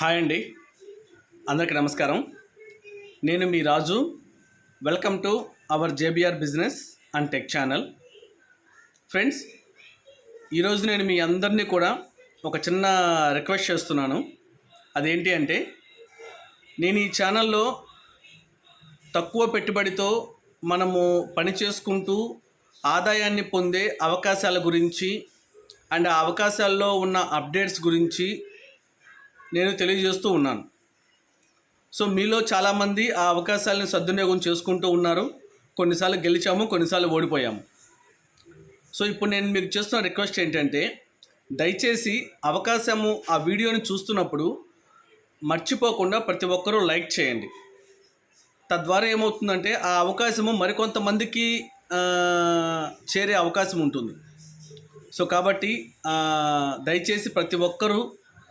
Hi అండి. అందరికీ నమస్కారం. నేను మీ Raju. Welcome to our JBR business and tech channel friends ఈరోజు నేను మీ అందరినీ కూడా ఒక చిన్న రిక్వెస్ట్ చేస్తున్నాను. అదేంటి అంటే నేను ఈ ఛానల్లో తక్కువ పెట్టుబడితో మనము పని చేసుకుంటూ ఆదాయాన్ని పొందే అవకాశాల గురించి అండ్ ఆ అవకాశాల్లో ఉన్న అప్డేట్స్ గురించి నేను తెలియజేస్తూ ఉన్నాను. సో మీలో చాలామంది ఆ అవకాశాలను సద్వినియోగం చేసుకుంటూ ఉన్నారు. కొన్నిసార్లు గెలిచాము కొన్నిసార్లు ఓడిపోయాము. సో ఇప్పుడు నేను మీకు చేస్తున్న రిక్వెస్ట్ ఏంటంటే దయచేసి అవకాశము ఆ వీడియోని చూస్తున్నప్పుడు మర్చిపోకుండా ప్రతి ఒక్కరూ లైక్ చేయండి. తద్వారా ఏమవుతుందంటే ఆ అవకాశము మరికొంతమందికి చేరే అవకాశం ఉంటుంది. సో కాబట్టి దయచేసి ప్రతి ఒక్కరూ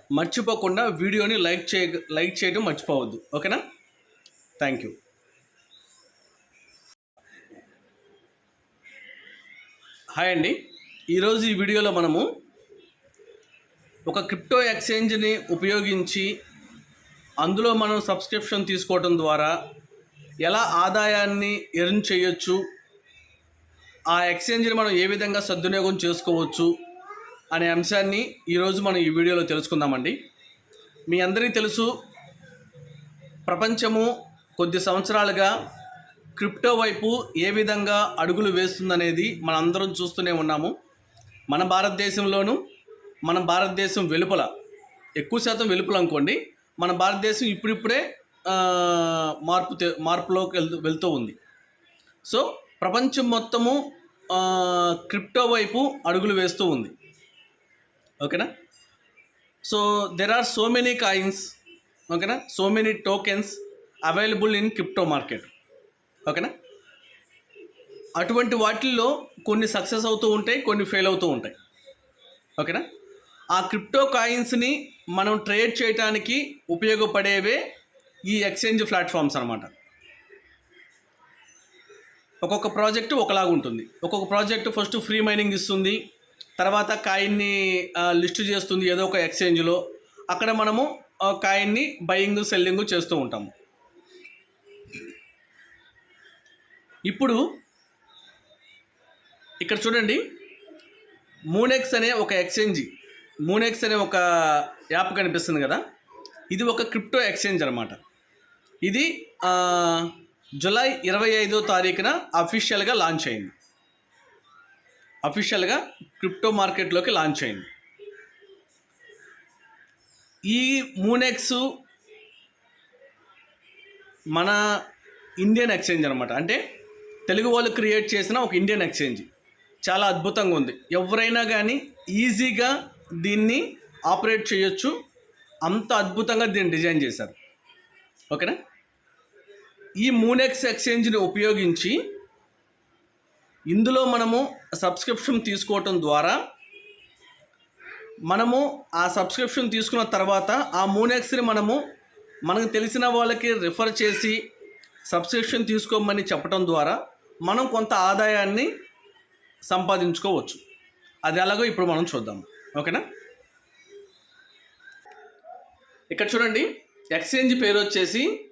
మర్చిపోకుండా వీడియోని లైక్ చేయ లైక్ చేయడం మర్చిపోవద్దు. ఓకేనా? థ్యాంక్ యూ హాయ్ అండి. ఈరోజు ఈ వీడియోలో మనము ఒక క్రిప్టో ఎక్స్చేంజ్ని ఉపయోగించి అందులో మనం సబ్స్క్రిప్షన్ తీసుకోవడం ద్వారా ఎలా ఆదాయాన్ని ఎర్న్ చేయొచ్చు ఆ ఎక్స్చేంజ్ని మనం ఏ విధంగా సద్వినియోగం చేసుకోవచ్చు అనే అంశాన్ని ఈరోజు మనం ఈ వీడియోలో తెలుసుకుందామండి. మీ అందరికీ తెలుసు ప్రపంచము కొద్ది సంవత్సరాలుగా క్రిప్టో వైపు ఏ విధంగా అడుగులు వేస్తుందనేది మనందరం చూస్తూనే ఉన్నాము. మన భారతదేశంలోనూ మన భారతదేశం వెలుపల ఎక్కువ శాతం వెలుపల అనుకోండి మన భారతదేశం ఇప్పుడిప్పుడే మార్పు మార్పులోకి వెళ్తూ వెళ్తూ ఉంది. సో ప్రపంచం మొత్తము క్రిప్టో వైపు అడుగులు వేస్తూ ఉంది. ఓకేనా? So there are so many coins ఓకేనా? So many tokens available in crypto market ఓకేనా? అటువంటి వాటిల్లో కొన్ని సక్సెస్ అవుతూ ఉంటాయి కొన్ని ఫెయిల్ అవుతూ ఉంటాయి. ఓకేనా? ఆ క్రిప్టో కాయిన్స్ని మనం ట్రేడ్ చేయడానికి ఉపయోగపడేవే ఈ ఎక్స్చేంజ్ ప్లాట్ఫామ్స్ అనమాట ఒక్కొక్క ప్రాజెక్టు ఒకలాగా ఉంటుంది ఒక్కొక్క ప్రాజెక్టు ఫస్ట్ ఫ్రీ మైనింగ్ ఇస్తుంది. తర్వాత కాయిన్ని లిస్టు చేస్తుంది ఏదో ఒక ఎక్స్చేంజ్లో. అక్కడ మనము కాయిన్ని బయింగ్ సెల్లింగ్ చేస్తూ ఉంటాము. ఇప్పుడు ఇక్కడ చూడండి. మూనెక్స్ అనే ఒక ఎక్స్చేంజ్. మూనెక్స్ అనే ఒక యాప్ కనిపిస్తుంది కదా. ఇది ఒక క్రిప్టో ఎక్స్చేంజ్ అనమాట ఇది జులై ఇరవై ఐదో తారీఖున అఫీషియల్గా లాంచ్ అయింది. అఫీషియల్గా క్రిప్టో మార్కెట్లోకి లాంచ్ అయింది. ఈ మూనెక్స్ మన ఇండియన్ ఎక్స్చేంజ్ అనమాట అంటే తెలుగు వాళ్ళు క్రియేట్ చేసిన ఒక ఇండియన్ ఎక్స్చేంజ్ చాలా అద్భుతంగా ఉంది. ఎవరైనా కానీ ఈజీగా దీన్ని ఆపరేట్ చేయొచ్చు. అంత అద్భుతంగా దీన్ని డిజైన్ చేశారు. ఓకేనా? ఈ మూనెక్స్ ఎక్స్చేంజ్ని ఉపయోగించి ఇందులో మనము సబ్స్క్రిప్షన్ తీసుకోవటం ద్వారా మనము ఆ సబ్స్క్రిప్షన్ తీసుకున్న తర్వాత ఆ మూనెక్స్ని మనము మనకు తెలిసిన వాళ్ళకి రిఫర్ చేసి సబ్స్క్రిప్షన్ తీసుకోమని చెప్పడం ద్వారా మనం కొంత ఆదాయాన్ని సంపాదించుకోవచ్చు. అది ఎలాగో ఇప్పుడు మనం చూద్దాం. ఓకేనా? ఇక్కడ చూడండి ఎక్స్చేంజ్ పేరు వచ్చేసి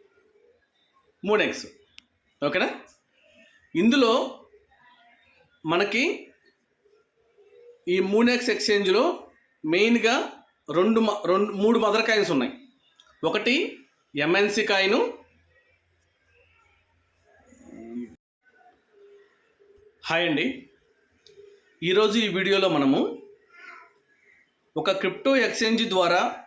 మూడెక్స్ ఓకేనా? ఇందులో మనకి ఈ మూనెక్స్ ఎక్స్చేంజ్లో మెయిన్గా రెండు మ- రెండు మూడు మదర్ కాయిన్స్ ఉన్నాయి. ఒకటి ఎంఎన్సి కాయిను హాయ్ అండి. ఈరోజు ఈ వీడియోలో మనము ఒక క్రిప్టో ఎక్స్చేంజ్ ద్వారా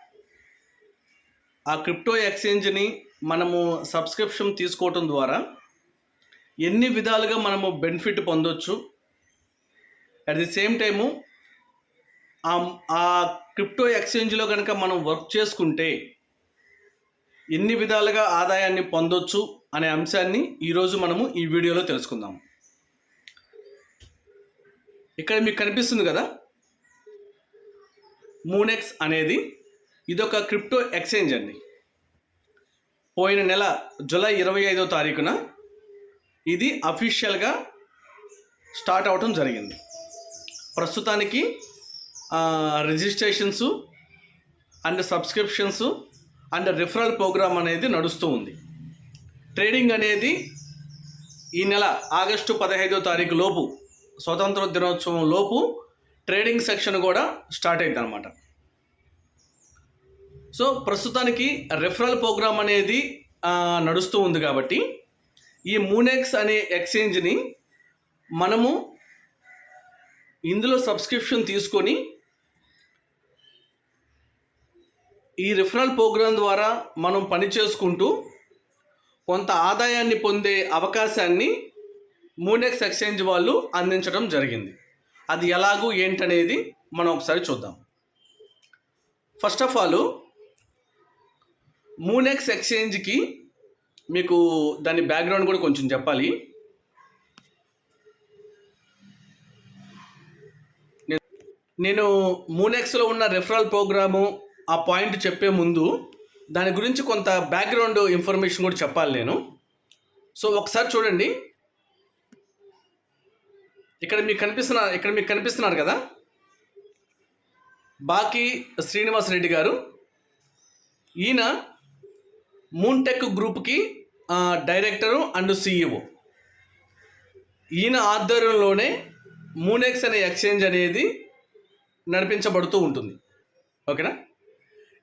ఆ క్రిప్టో ఎక్స్చేంజ్ని మనము సబ్స్క్రిప్షన్ తీసుకోవటం ద్వారా ఎన్ని విధాలుగా మనము బెనిఫిట్ పొందొచ్చు అట్ ది సేమ్ టైము ఆ- క్రిప్టో ఎక్స్చేంజ్లో కనుక మనం వర్క్ చేసుకుంటే ఎన్ని విధాలుగా ఆదాయాన్ని పొందొచ్చు అనే అంశాన్ని ఈరోజు మనము ఈ వీడియోలో తెలుసుకుందాం. ఇక్కడ మీకు కనిపిస్తుంది కదా? మూనెక్స్ అనేది ఇదొక క్రిప్టో ఎక్స్చేంజ్ అండి. పోయిన నెల జూలై ఇరవై ఐదో తారీఖున ఇది అఫీషియల్గా స్టార్ట్ అవటం జరిగింది. ప్రస్తుతానికి registrations and subscriptions and referral program అనేది నడుస్తూ ఉంది. ట్రేడింగ్ అనేది ఈ నెల ఆగస్టు పదహైదో తారీఖు లోపు స్వతంత్ర దినోత్సవం లోపు ట్రేడింగ్ సెక్షన్ కూడా స్టార్ట్ అయింది అనమాట సో ప్రస్తుతానికి రెఫరల్ ప్రోగ్రామ్ అనేది నడుస్తూ ఉంది కాబట్టి ఈ మూనెక్స్ అనే ఎక్స్చేంజ్ని మనము ఇందులో సబ్స్క్రిప్షన్ తీసుకొని ఈ రిఫరల్ ప్రోగ్రాం ద్వారా మనం పని చేసుకుంటూ కొంత ఆదాయాన్ని పొందే అవకాశాన్ని మూనెక్స్ ఎక్స్చేంజ్ వాళ్ళు అందించడం జరిగింది. అది ఎలాగూ ఏంటనేది మనం ఒకసారి చూద్దాం. ఫస్ట్ ఆఫ్ ఆల్ మూనెక్స్ ఎక్స్చేంజ్కి మీకు దాని బ్యాక్గ్రౌండ్ కూడా కొంచెం చెప్పాలి. నేను మూనెక్స్లో ఉన్న రెఫరల్ ప్రోగ్రాము ఆ పాయింట్ చెప్పే ముందు దాని గురించి కొంత బ్యాక్గ్రౌండ్ ఇన్ఫర్మేషన్ కూడా చెప్పాలి నేను. సో ఒకసారి చూడండి. ఇక్కడ మీకు కనిపిస్తున్న ఇక్కడ మీకు కనిపిస్తున్నారు కదా? బాకీ శ్రీనివాస్ రెడ్డి గారు. ఈయన మూన్టెక్ గ్రూప్కి డైరెక్టరు అండ్ సీఈఓ ఈయన ఆధ్వర్యంలోనే మూనెక్స్ అనే ఎక్స్చేంజ్ అనేది నడిపించబడుతూ ఉంటుంది. ఓకేనా?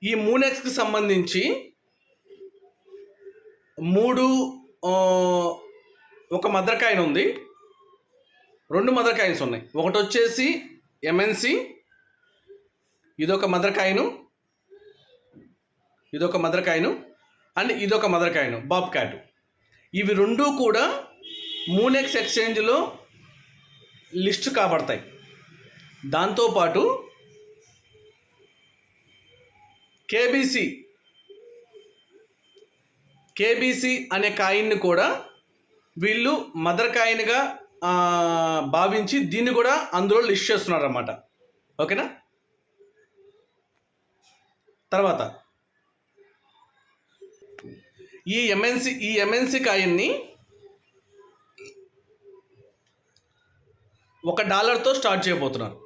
ఈ మూనెక్స్కి సంబంధించి మూడు ఒక మదర్ కాయిన్ ఉంది. రెండు మదర్ కాయిన్స్ ఉన్నాయి. ఒకటి వచ్చేసి ఎంఎన్సి ఇదొక మదర్ కాయిను ఇదొక మదర్ కాయిను అండ్ ఇదొక మదర్ కాయిను బాబ్ క్యాట్ ఇవి రెండూ కూడా మూనెక్స్ ఎక్స్చేంజ్లో లిస్ట్ కాబడతాయి. దాంతోపాటు కేబీసీ కేబీసీ అనే కాయిన్ని కూడా వీళ్ళు మదర్ కాయిన్గా భావించి దీన్ని కూడా అందులో లిస్ట్ చేస్తున్నారు అన్నమాట ఓకేనా? తర్వాత ఈ ఎంఎన్సి ఈ ఎంఎన్సి కాయిన్ని ఒక డాలర్తో స్టార్ట్ చేయబోతున్నారు.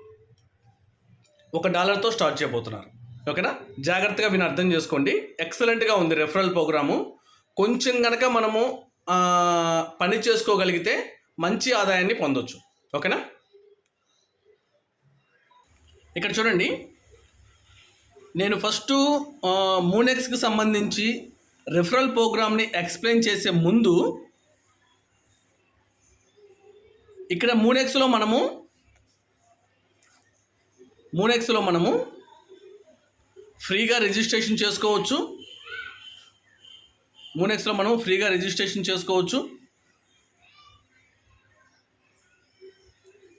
ఒక డాలర్తో స్టార్ట్ చేయబోతున్నారు. ఓకేనా? జాగ్రత్తగా విని అర్థం చేసుకోండి. ఎక్సలెంట్గా ఉంది రెఫరల్ ప్రోగ్రాము. కొంచెం కనుక మనము పని చేసుకోగలిగితే మంచి ఆదాయాన్ని పొందొచ్చు. ఓకేనా? ఇక్కడ చూడండి. నేను ఫస్ట్ మూనెక్స్కి సంబంధించి రిఫరల్ ప్రోగ్రామ్ని ఎక్స్ప్లెయిన్ చేసే ముందు ఇక్కడ మూనెక్స్లో మనము మూనెక్స్లో మనము ఫ్రీగా రిజిస్ట్రేషన్ చేసుకోవచ్చు. మూనెక్స్లో మనం ఫ్రీగా రిజిస్ట్రేషన్ చేసుకోవచ్చు.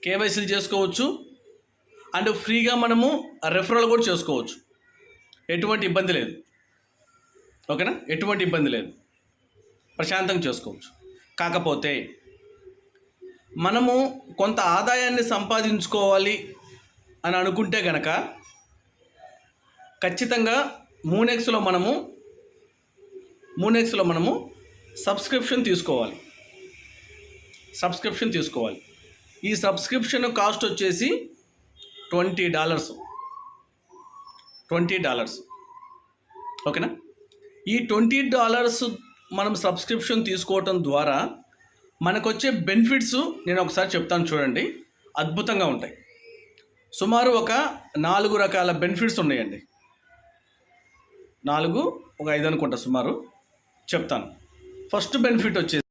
కేవైసీలు చేసుకోవచ్చు. అండ్ ఫ్రీగా మనము రెఫరల్ కూడా చేసుకోవచ్చు. ఎటువంటి ఇబ్బంది లేదు. ఓకేనా? ఎటువంటి ఇబ్బంది లేదు. ప్రశాంతంగా చేసుకోవచ్చు. కాకపోతే మనము కొంత ఆదాయాన్ని సంపాదించుకోవాలి అని అనుకుంటే గనక ఖచ్చితంగా మూనెక్స్లో మనము మూనెక్స్లో మనము సబ్స్క్రిప్షన్ తీసుకోవాలి. సబ్స్క్రిప్షన్ తీసుకోవాలి. ఈ సబ్స్క్రిప్షన్ కాస్ట్ వచ్చేసి ట్వంటీ డాలర్స్. Twenty dollars. ఓకేనా? ఈ ట్వంటీ డాలర్స్ మనం సబ్స్క్రిప్షన్ తీసుకోవటం ద్వారా మనకొచ్చే బెనిఫిట్స్ నేను ఒకసారి చెప్తాను చూడండి. అద్భుతంగా ఉంటాయి. సుమారు ఒక నాలుగు రకాల బెనిఫిట్స్ ఉన్నాయండి. నాలుగు ఒక ఐదు అనుకుంటా సుమారు. చెప్తాను. ఫస్ట్ బెనిఫిట్ వచ్చేసి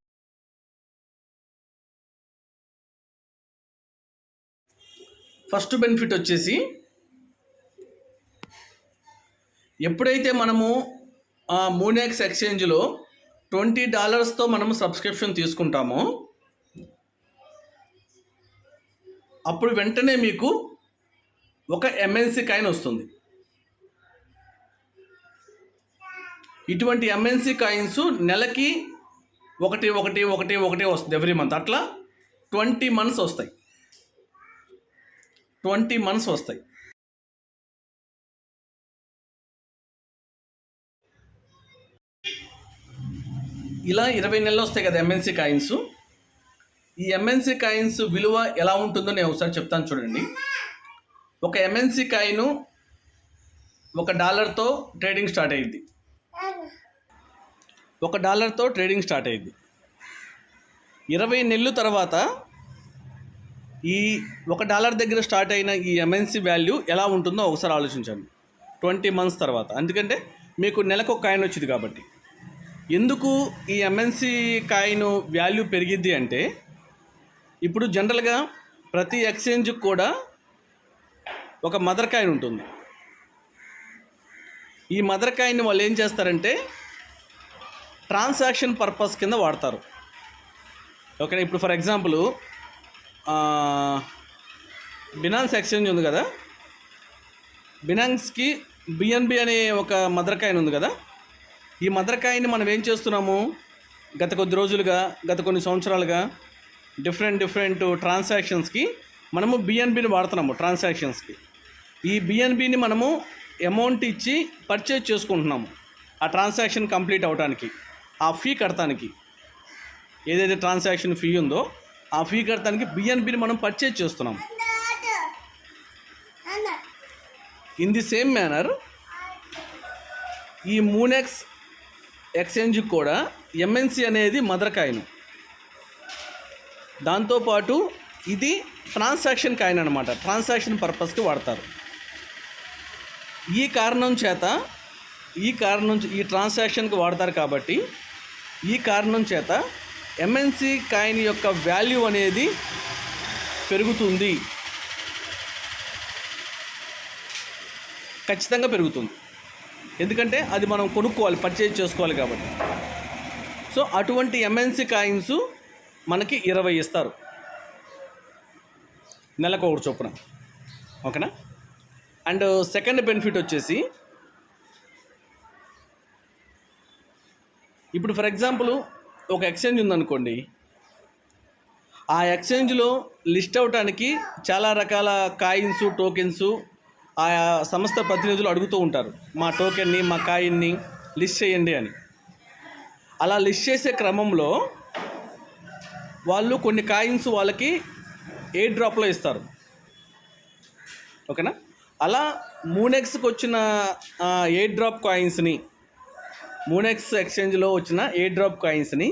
ఫస్ట్ బెనిఫిట్ వచ్చేసి ఎప్పుడైతే మనము ఆ మూనెక్స్ ఎక్స్చేంజ్లో ట్వంటీ డాలర్స్తో మనము సబ్స్క్రిప్షన్ తీసుకుంటామో అప్పుడు వెంటనే మీకు ఒక ఎంఎన్సి కాయిన్ వస్తుంది. ఇటువంటి ఎంఎన్సి కాయిన్స్ నెలకి ఒకటి ఒకటి ఒకటి ఒకటి వస్తుంది ఎవ్రీ మంత్ అట్లా ట్వంటీ మంత్స్ వస్తాయి. ట్వంటీ మంత్స్ వస్తాయి. ఇలా ఇరవై నెలలు వస్తాయి కదా ఎంఎన్సీ కాయిన్స్. ఈ ఎంఎన్సి కాయిన్స్ విలువ ఎలా ఉంటుందో నేను ఒకసారి చెప్తాను చూడండి. ఒక ఎంఎన్సి కాయిన్ ఒక డాలర్తో ట్రేడింగ్ స్టార్ట్ అయ్యింది ఒక డాలర్తో ట్రేడింగ్ స్టార్ట్ అయ్యింది ఇరవై నెలలు తర్వాత ఈ ఒక డాలర్ దగ్గర స్టార్ట్ అయిన ఈ ఎంఎన్సి వాల్యూ ఎలా ఉంటుందో ఒకసారి ఆలోచించండి. ట్వంటీ మంత్స్ తర్వాత. ఎందుకంటే మీకు నెలకు ఒక కాయిన్ వచ్చింది కాబట్టి. ఎందుకు ఈ ఎంఎన్సి కాయిన్ వాల్యూ పెరిగిద్ది అంటే ఇప్పుడు జనరల్గా ప్రతి ఎక్స్చేంజ్కి కూడా ఒక మదర్ కాయిన్ ఉంటుంది. ఈ మదర్ కాయిన్ వాళ్ళు ఏం చేస్తారంటే ట్రాన్సాక్షన్ పర్పస్ కింద వాడతారు. ఓకే ఇప్పుడు ఫర్ ఎగ్జాంపుల్ బినాన్స్ ఎక్స్చేంజ్ ఉంది కదా? బినాన్స్కి బిఎన్బి అనే ఒక మదర్ కాయిన్ ఉంది కదా? ఈ మదర్ కాయిన్ని మనం ఏం చేస్తున్నాము? గత కొద్ది రోజులుగా గత కొన్ని సంవత్సరాలుగా డిఫరెంట్ డిఫరెంట్ ట్రాన్సాక్షన్స్కి మనము బిఎన్బిని వాడుతున్నాము ట్రాన్సాక్షన్స్కి ఈ బిఎన్బిని మనము అమౌంట్ ఇచ్చి పర్చేజ్ చేసుకుంటున్నాము. ఆ ట్రాన్సాక్షన్ కంప్లీట్ అవడానికి ఆ ఫీ కడతానికి ఏదైతే ట్రాన్సాక్షన్ ఫీ ఉందో ఆ ఫీ కడతానికి బిఎన్బిని మనం పర్చేజ్ చేస్తున్నాం. ఇన్ ది సేమ్ మేనర్ ఈ మూనెక్స్ ఎక్స్చేంజ్ కూడా ఎంఎన్సి అనేది మదర్ కాయిన్ దాంతోపాటు ఇది ట్రాన్సాక్షన్ కాయిన్ అనమాట ట్రాన్సాక్షన్ పర్పస్కి వాడతారు. ఈ కారణం చేత ఈ కారణం ఈ ట్రాన్సాక్షన్కి వాడతారు కాబట్టి ఈ కారణం చేత ఎంఎన్సి కాయిన్ యొక్క వాల్యూ అనేది పెరుగుతుంది. ఖచ్చితంగా పెరుగుతుంది. ఎందుకంటే అది మనం కొనుక్కోవాలి పర్చేజ్ చేసుకోవాలి కాబట్టి. సో అటువంటి ఎంఎన్సి కాయిన్స్ మనకి ఇరవై ఇస్తారు. నెలకు ఒకటి చొప్పున. ఓకేనా? అండ్ సెకండ్ బెనిఫిట్ వచ్చేసి ఇప్పుడు ఫర్ ఎగ్జాంపుల్ ఒక ఎక్స్చేంజ్ ఉందనుకోండి. ఆ ఎక్స్చేంజ్లో లిస్ట్ అవటానికి చాలా రకాల కాయిన్స్ టోకెన్స్ ఆయా సంస్థ ప్రతినిధులు అడుగుతూ ఉంటారు. మా టోకెన్ని మా కాయిన్ని లిస్ట్ చేయండి అని. అలా లిస్ట్ చేసే క్రమంలో వాళ్ళు కొన్ని కాయిన్స్ వాళ్ళకి ఏ డ్రాప్లో ఇస్తారు? ఓకేనా? అలా మూనెక్స్కి వచ్చిన ఎయిర్ డ్రాప్ కాయిన్స్ని మూనెక్స్ ఎక్స్చేంజ్లో వచ్చిన ఎయిర్ డ్రాప్ కాయిన్స్ని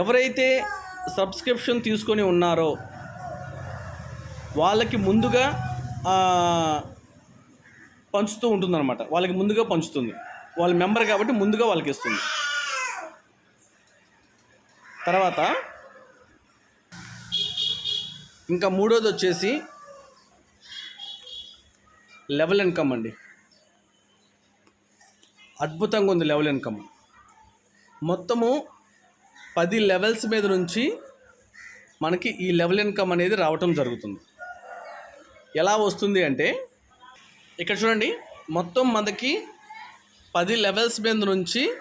ఎవరైతే సబ్స్క్రిప్షన్ తీసుకొని ఉన్నారో వాళ్ళకి ముందుగా పంచుతూ ఉంటుందన్నమాట. వాళ్ళకి ముందుగా పంచుతుంది. వాళ్ళ మెంబర్ కాబట్టి ముందుగా వాళ్ళకి ఇస్తుంది తర్వాత ఇంకా మూడోది వచ్చేసి లెవెల్ ఇన్కమ్ అండి. అద్భుతంగా ఉంది లెవెల్ ఇన్కమ్. మొత్తము పది లెవెల్స్ మీద నుంచి మనకి ఈ లెవెల్ ఇన్కమ్ అనేది రావటం జరుగుతుంది. ఎలా వస్తుంది అంటే ఇక్కడ చూడండి మొత్తం మనకి పది లెవెల్స్ మీద నుంచి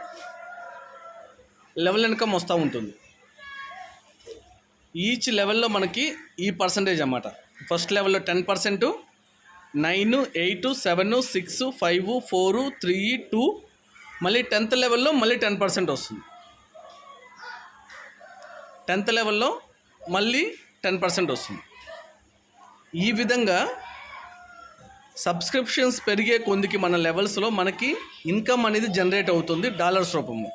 లెవెల్ ఇన్కమ్ వస్తూ ఉంటుంది. ఈచ్ లెవెల్లో మనకి ఈ పర్సంటేజ్ అన్నమాట. ఫస్ట్ లెవెల్లో ten percent nine eight seven six five four three two. మళ్ళీ టెన్త్ లెవెల్లో మళ్ళీ టెన్ పర్సెంట్ వస్తుంది. టెన్త్ లెవెల్లో మళ్ళీ టెన్ పర్సెంట్ వస్తుంది. ఈ విధంగా సబ్స్క్రిప్షన్స్ పెరిగే కొందికి మన లెవెల్స్లో మనకి ఇన్కమ్ అనేది జనరేట్ అవుతుంది డాలర్స్ రూపంలో.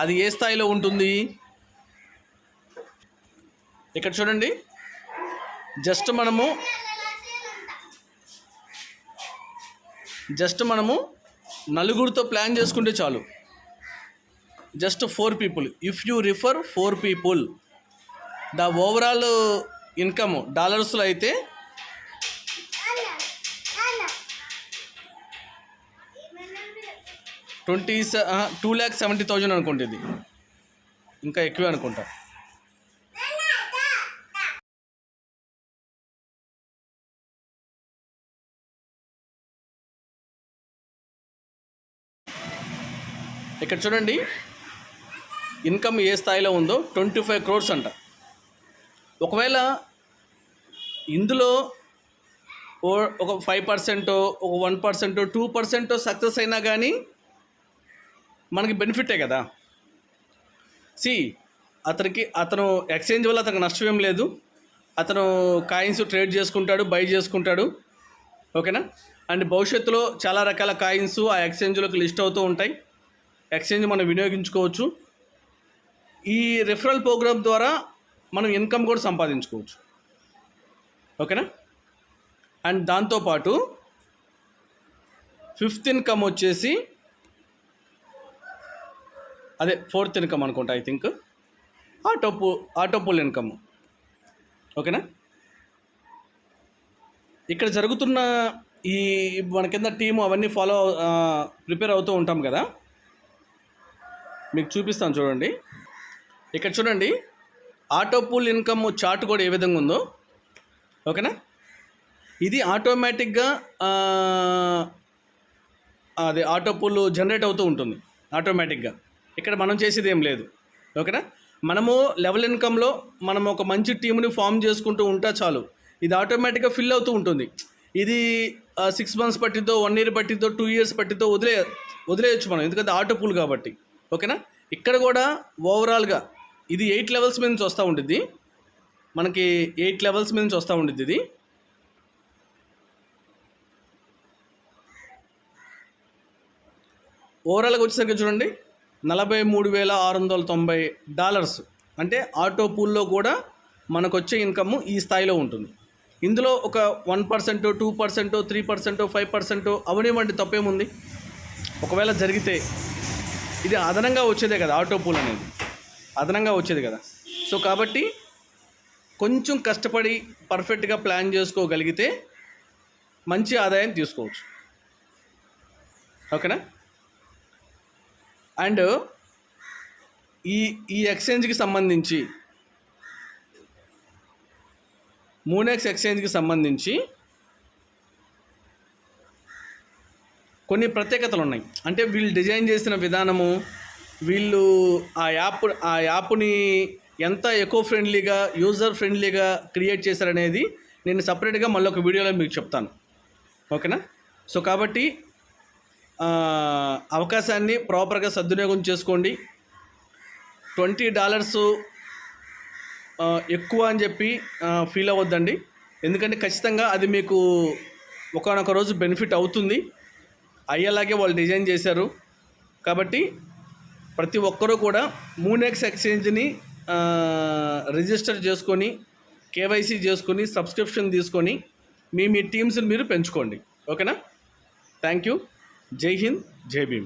అది ఏ స్థాయిలో ఉంటుంది? ఇక్కడ చూడండి. జస్ట్ మనము జస్ట్ మనము నలుగురితో ప్లాన్ చేసుకుంటే చాలు. Just four people. If you refer four people the overall income డాలర్స్లో అయితే twenty two lakh seventy thousand అనుకుంటుంది ఇంకా ఎక్కువే అనుకుంటా. ఇక్కడ చూడండి. ఇన్కమ్ ఏ స్థాయిలో ఉందో ట్వంటీ ఫైవ్ క్రోర్స్ అంట. ఒకవేళ ఇందులో ఓ ఒక ఫైవ్ పర్సెంట్ ఒక one percent two percent success అయినా కానీ మనకి బెనిఫిటే కదా. సి అతనికి అతను ఎక్స్చేంజ్ వల్ల అతనికి నష్టం ఏం లేదు. అతను కాయిన్స్ ట్రేడ్ చేసుకుంటాడు బై చేసుకుంటాడు. ఓకేనా? అండ్ భవిష్యత్తులో చాలా రకాల కాయిన్స్ ఆ ఎక్స్చేంజ్లోకి లిస్ట్ అవుతూ ఉంటాయి. ఎక్స్చేంజ్ మనం వినియోగించుకోవచ్చు. ఈ రెఫరల్ ప్రోగ్రామ్ ద్వారా మనం ఇన్కమ్ కూడా సంపాదించుకోవచ్చు. ఓకేనా? అండ్ దాంతోపాటు ఫిఫ్త్ ఇన్కమ్ వచ్చేసి అదే ఫోర్త్ ఇన్కమ్ అనుకుంటా ఐ థింక్ ఆటోపు ఆటోపుల్ ఇన్కమ్ ఓకేనా? ఇక్కడ జరుగుతున్న ఈ మన కింద టీము అవన్నీ ఫాలో ప్రిపేర్ అవుతూ ఉంటాం కదా. మీకు చూపిస్తాను చూడండి. ఇక్కడ చూడండి ఆటోపూల్ ఇన్కమ్ చార్ట్ కూడా ఏ విధంగా ఉందో. ఓకేనా? ఇది ఆటోమేటిక్గా అది ఆటో పూల్ జనరేట్ అవుతూ ఉంటుంది ఆటోమేటిక్గా. ఇక్కడ మనం చేసేది ఏం లేదు. ఓకేనా? మనము లెవెల్ ఇన్కంలో మనం ఒక మంచి టీంని ఫామ్ చేసుకుంటూ ఉంటే చాలు. ఇది ఆటోమేటిక్గా ఫిల్ అవుతూ ఉంటుంది. ఇది సిక్స్ మంత్స్ పట్టిద్దో వన్ ఇయర్ పట్టిద్దో టూ ఇయర్స్ పట్టిద్దో వదిలే వదిలేయచ్చు మనం ఎందుకంటే ఆటో పూల్ కాబట్టి. ఓకేనా? ఇక్కడ కూడా ఓవరాల్గా ఇది ఎయిట్ లెవెల్స్ మీద నుంచి వస్తూ ఉంటుంది మనకి ఎయిట్ లెవెల్స్ మీద నుంచి వస్తూ ఉంటుంది ఇది. ఓవరాల్గా వచ్చేసరికి చూడండి నలభై మూడు వేల ఆరు వందల తొంభై డాలర్స్ అంటే ఆటో పూల్లో కూడా మనకు వచ్చే ఇన్కమ్ ఈ స్థాయిలో ఉంటుంది. ఇందులో ఒక one percent two percent three percent five percent అవనివ్వండి తప్పేముంది. ఒకవేళ జరిగితే ఇది అదనంగా వచ్చేదే కదా ఆటో పూల్ అనేది. అదనంగా వచ్చేది కదా. సో కాబట్టి కొంచెం కష్టపడి పర్ఫెక్ట్గా ప్లాన్ చేసుకోగలిగితే మంచి ఆదాయం తీసుకోవచ్చు. ఓకేనా? అండ్ ఈ ఈ ఎక్స్చేంజ్కి సంబంధించి మూనెక్స్ ఎక్స్చేంజ్కి సంబంధించి కొన్ని ప్రత్యేకతలు ఉన్నాయి. అంటే వీళ్ళు డిజైన్ చేసిన విధానము వీళ్ళు ఆ యాప్ ఆ యాప్ని ఎంత ఎకో ఫ్రెండ్లీగా యూజర్ ఫ్రెండ్లీగా క్రియేట్ చేశారనేది నేను సపరేట్గా మళ్ళీ ఒక వీడియోలో మీకు చెప్తాను. ఓకేనా? సో కాబట్టి అవకాశాన్ని ప్రాపర్గా సద్వినియోగం చేసుకోండి. ట్వంటీ డాలర్స్ ఎక్కువ అని చెప్పి ఫీల్ అవ్వద్దండి. ఎందుకంటే ఖచ్చితంగా అది మీకు ఒకనొక రోజు బెనిఫిట్ అవుతుంది. అయ్యేలాగే వాళ్ళు డిజైన్ చేశారు. కాబట్టి ప్రతి ఒక్కరూ కూడా మూనెక్స్ ఎక్స్చేంజ్ని రిజిస్టర్ చేసుకొని కేవైసీ చేసుకొని సబ్స్క్రిప్షన్ తీసుకొని మీ మీ టీమ్స్ని మీరు పెంచుకోండి. ఓకేనా? Thank you. జై హింద్ జై భీమ్.